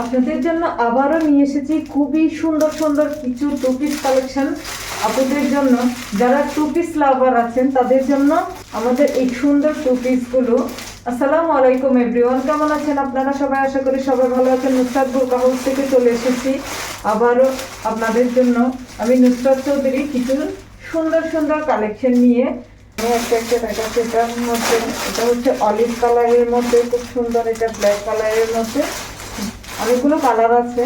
আপনাদের জন্য আবারও নিয়ে এসেছি খুবই সুন্দর সুন্দর কিছু টু পিস কালেকশন আপনাদের জন্য যারা টু পিস লাভার আছেন, তাদের জন্য আমাদের এই সুন্দর টু পিসগুলো আসসালামু আলাইকুম এভরিওয়ান কেমন আছেন আপনারা? সবাই আশা করি সবাই ভালো আছেন। নুসরাত বোরকা হাউস থেকে চলে এসেছি। আবারও আপনাদের জন্য আমি নুসরাত চৌধুরী কিছু সুন্দর সুন্দর কালেকশন নিয়ে একটা মধ্যে, এটা হচ্ছে অলিভ কালারের মধ্যে, খুব সুন্দর এটা ব্ল্যাক কালারের মধ্যে। অনেকগুলো কালার আছে।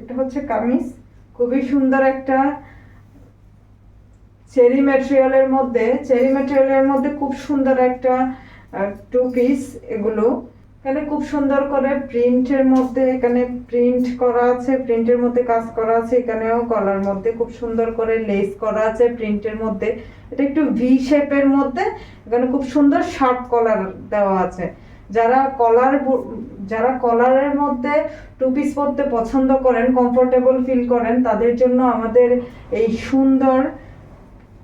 এটা হচ্ছে কামিজ। খুবই সুন্দর একটা চেরি ম্যাটেরিয়ালের মধ্যে, চেরি ম্যাটেরিয়ালের মধ্যে খুব সুন্দর একটা টু পিস এগুলো। এখানে খুব সুন্দর করে প্রিন্টের মধ্যে এখানে প্রিন্ট করা আছে প্রিন্টের মধ্যে কাজ করা আছে, এখানেও গলার মধ্যে খুব সুন্দর করে লেস করা আছে প্রিন্টের মধ্যে। এটা একটু ভি শেপের মধ্যে, এখানে খুব সুন্দর শার্ট কলার দেওয়া আছে। যারা কলার যারা কলারের মধ্যে টু পিস পরতে পছন্দ করেন কমফোর্টেবল ফিল করেন, তাদের জন্য আমাদের এই সুন্দর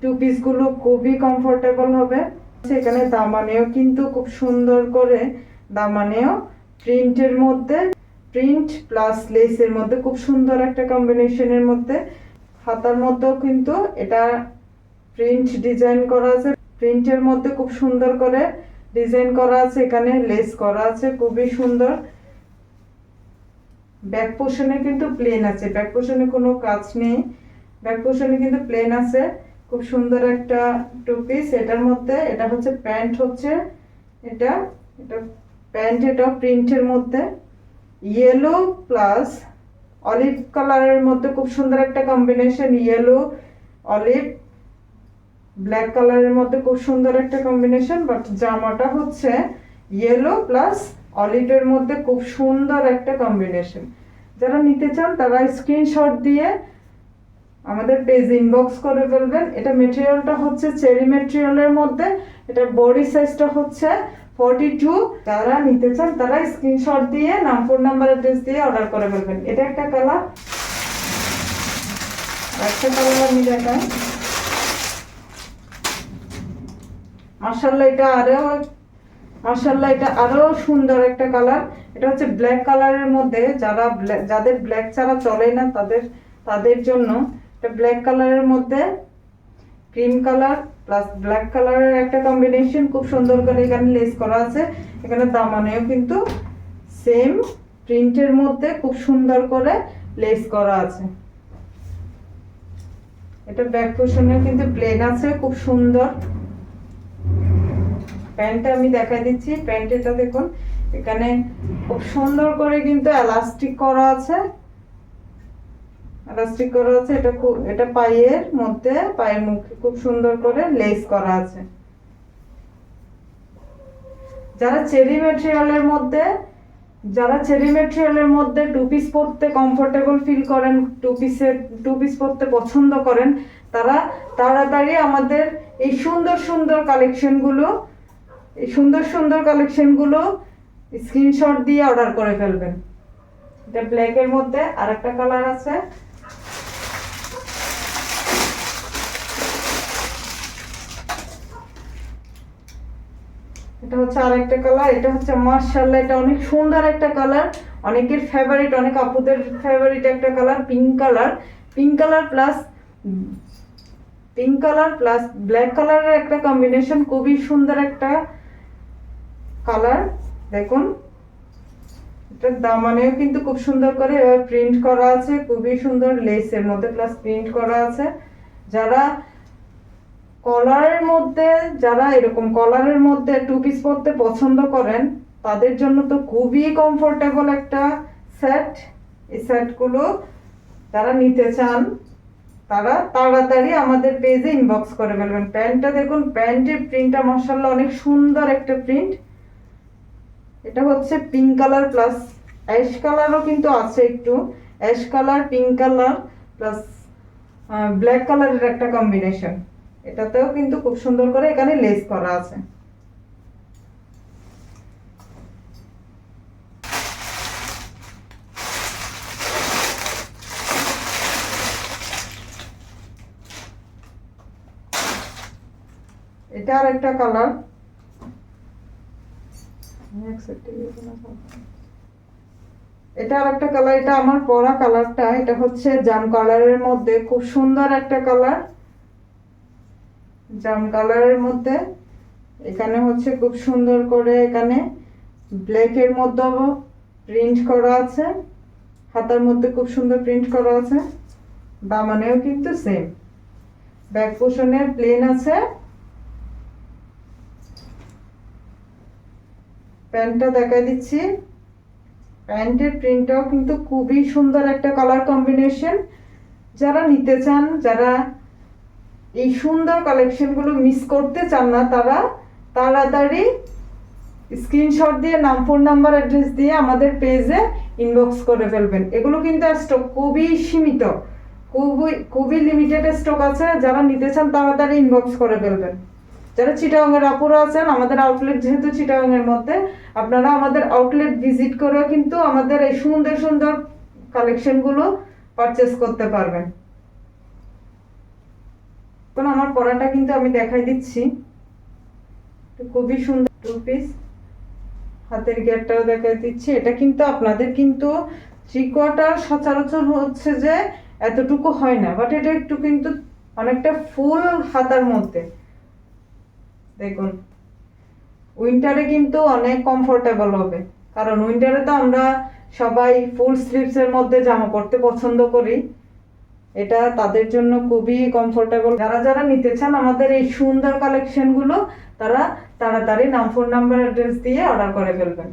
টু পিসগুলো খুবই কমফোর্টেবল হবে। সেখানে দামানেও কিন্তু খুব সুন্দর করে দামানেও প্রিন্টের মধ্যে, প্রিন্ট প্লাস লেসের মধ্যে খুব সুন্দর একটা কম্বিনেশনের মধ্যে। হাতার মধ্যেও কিন্তু এটা প্রিন্ট ডিজাইন করা আছে। প্রিন্টের মধ্যে খুব সুন্দর করে ডিজাইন করা আছে। এখানে লেস করা আছে, খুবই সুন্দর। ব্যাক পোর্শনে কিন্তু প্লেন আছে। ব্যাক পোর্শনে কোনো কাজ নেই। ব্যাক পোর্শনে কিন্তু প্লেন আছে। খুব সুন্দর একটা টু পিস এটার মধ্যে, এটা হচ্ছে প্যান্ট হচ্ছে, এটা এটা প্যান্ট এটা প্রিন্টের মধ্যে। ইয়েলো প্লাস অলিভ কালারের মধ্যে খুব সুন্দর একটা কম্বিনেশন ইয়েলো অলিভ ব্ল্যাক কালারের মধ্যে খুব সুন্দর একটা কম্বিনেশন বাট জামাটা হচ্ছে ইয়েলো প্লাস অলিভের মধ্যে খুব সুন্দর একটা কম্বিনেশন যারা নিতে চান তারা স্ক্রিনশট দিয়ে আমাদের পেজ ইনবক্স করে ফেলবেন। এটা মেটেরিয়ালটা হচ্ছে চেরি মেটেরিয়ালের মধ্যে। এটা বডি সাইজটা হচ্ছে ফর্টি টু যারা নিতে চান, তারা স্ক্রিনশট দিয়ে নাম ফোন নাম্বার অ্যাড্রেস দিয়ে অর্ডার করে ফেলবেন। এটা একটা কালার একটা কালার আমি দেখাই। মার্শাল্লাহ এটা আরও মার্শাল্লাহ এটা আরও সুন্দর একটা কালার এটা হচ্ছে ব্ল্যাক কালারের মধ্যে যারা যাদের ব্ল্যাক ছাড়া চলে না, তাদের তাদের জন্য। এটা ব্ল্যাক কালারের মধ্যে ক্রিম কালার প্লাস ব্ল্যাক কালারের একটা কম্বিনেশন খুব সুন্দর করে এখানে লেস করা আছে। এখানে দামানেও কিন্তু সেম প্রিন্টের মধ্যে খুব সুন্দর করে লেস করা আছে। এটা ব্যাক পোর্শনেও কিন্তু প্লেন আছে, খুব সুন্দর। প্যান্টটা আমি দেখাই দিচ্ছি প্যান্টেটা দেখুন, এখানে খুব সুন্দর করে কিন্তু এলাস্টিক করা আছে। এলাস্টিক করা আছে এটা খুব, এটা পায়ের মধ্যে, পায়ের মুখে খুব সুন্দর করে লেস করা আছে। যারা চেরি ম্যাটেরিয়ালের মধ্যে, যারা চেরি ম্যাটেরিয়ালের মধ্যে টু পিস পরতে কমফোর্টেবল ফিল করেন টু পিসের টু পিস পরতে পছন্দ করেন, তারা তাড়াতাড়ি আমাদের এই সুন্দর সুন্দর কালেকশনগুলো এই সুন্দর সুন্দর কালেকশনগুলো স্ক্রিনশট দিয়ে অর্ডার করে ফেলবেন। এটা ব্ল্যাকের মধ্যে আর একটা কালার আছে। এটা হচ্ছে আরেকটা কালার এটা হচ্ছে মার্শাল্লাহ এটা অনেক সুন্দর একটা কালার অনেকের ফেভারিট অনেক আপুদের ফেভারিট একটা colour pink colour pink colour plus pink colour plus black কালারের একটা কম্বিনেশন খুবই সুন্দর একটা কালার দেখুন। এটার দামানেও কিন্তু খুব সুন্দর করে প্রিন্ট করা আছে, খুবই সুন্দর লেসের মধ্যে প্লাস প্রিন্ট করা আছে। যারা কলারের মধ্যে যারা এরকম কলারের মধ্যে টু পিস পরতে পছন্দ করেন, তাদের জন্য তো খুবই কমফোর্টেবল একটা সেট এই সেটগুলো যারা নিতে চান, তারা তাড়াতাড়ি আমাদের পেজে ইনবক্স করে ফেলবেন। প্যান্টটা দেখুন, প্যান্টের প্রিন্টটা মশাল্লা অনেক সুন্দর একটা প্রিন্ট এটা হচ্ছে পিঙ্ক কালার প্লাস অ্যাশ কালারও কিন্তু আছে একটু। Ash colour pink colour plus black কালারের একটা কম্বিনেশন এটাতেও কিন্তু খুব সুন্দর করে এখানে লেস করা আছে। এটা আর একটা কালার। এটা আর একটা কালার, এটা আমার পরা কালারটা, এটা হচ্ছে জাম কালারের মধ্যে। খুব সুন্দর একটা কালার। জাম কালারের মধ্যে। এখানে হচ্ছে খুব সুন্দর করে এখানে ব্ল্যাকের মধ্যেও প্রিন্ট করা আছে। হাতার মধ্যে খুব সুন্দর প্রিন্ট করা আছে। দামানেও কিন্তু সেম ব্যাক পোষণে প্লেন আছে। প্যান্টটা দেখা দিচ্ছি। প্যান্টের প্রিন্টটাও কিন্তু খুবই সুন্দর একটা কালার কম্বিনেশন যারা নিতে চান, যারা এই সুন্দর কালেকশনগুলো মিস করতে চান না তারা, তাড়াতাড়ি স্ক্রিনশট দিয়ে নাম ফোন নাম্বার অ্যাড্রেস দিয়ে আমাদের পেজে ইনবক্স করে ফেলবেন। এগুলো কিন্তু স্টক খুবই সীমিত, খুবই খুবই লিমিটেড স্টক আছে। যারা নিতে চান তাড়াতাড়ি ইনবক্স করে ফেলবেন। যারা চিটাগাংয়ের আপুরা আছেন, আমাদের আউটলেট যেহেতু চিটাগাংয়ের মধ্যে, আপনারা আমাদের আউটলেট ভিজিট করেও কিন্তু আমাদের এই সুন্দর সুন্দর কালেকশনগুলো পারচেস করতে পারবেন। এখন আমার পরাটা কিন্তু আমি দেখাই দিচ্ছি। খুবই সুন্দর টু পিস হাতের গেটটাও দেখাই দিচ্ছি। এটা কিন্তু আপনাদের কিন্তু থ্রি কোয়ার্টার সচরাচর হচ্ছে যে এতটুকু হয় না বাট এটা একটু কিন্তু অনেকটা ফুল হাতার মধ্যে। দেখুন উইন্টারে কিন্তু অনেক কমফোর্টেবল হবে। কারণ উইন্টারে তো আমরা সবাই ফুল স্লিভসের মধ্যে জামা পরতে পছন্দ করি। এটা তাদের জন্য খুবই কমফোর্টেবল যারা যারা নিতে চান আমাদের এই সুন্দর কালেকশনগুলো তারা তাড়াতাড়ি নাম ফোন নাম্বার অ্যাড্রেস দিয়ে অর্ডার করে ফেলবেন।